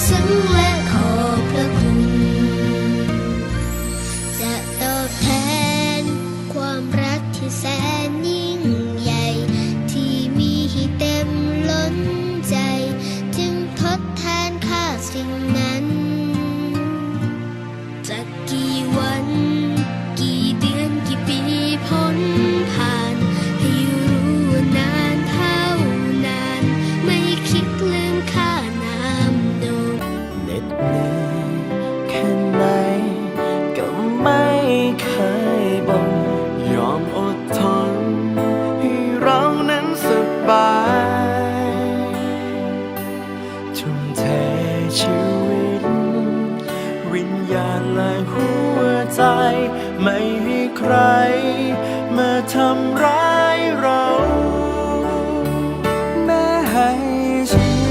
怎么 และหัวใจ ไม่ให้ใคร มาทำร้ายเรา แม้ให้ชีวิ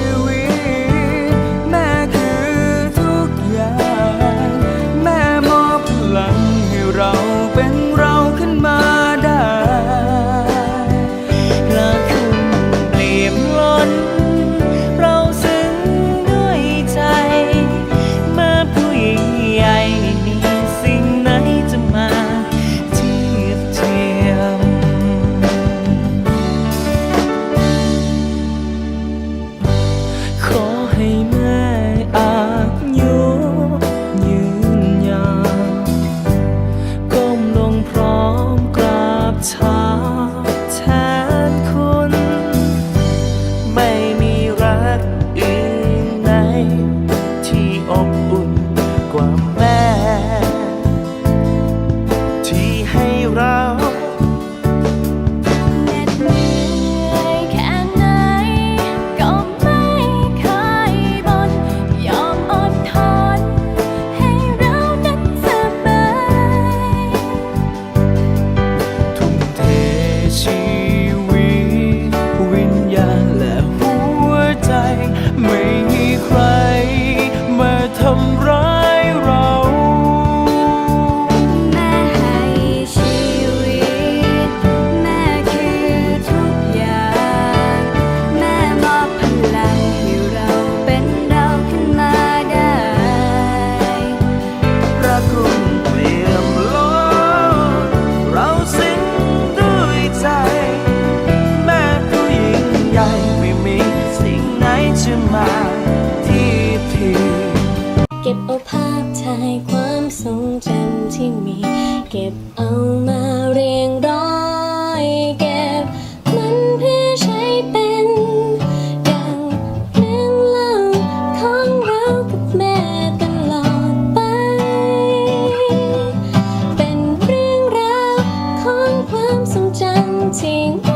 心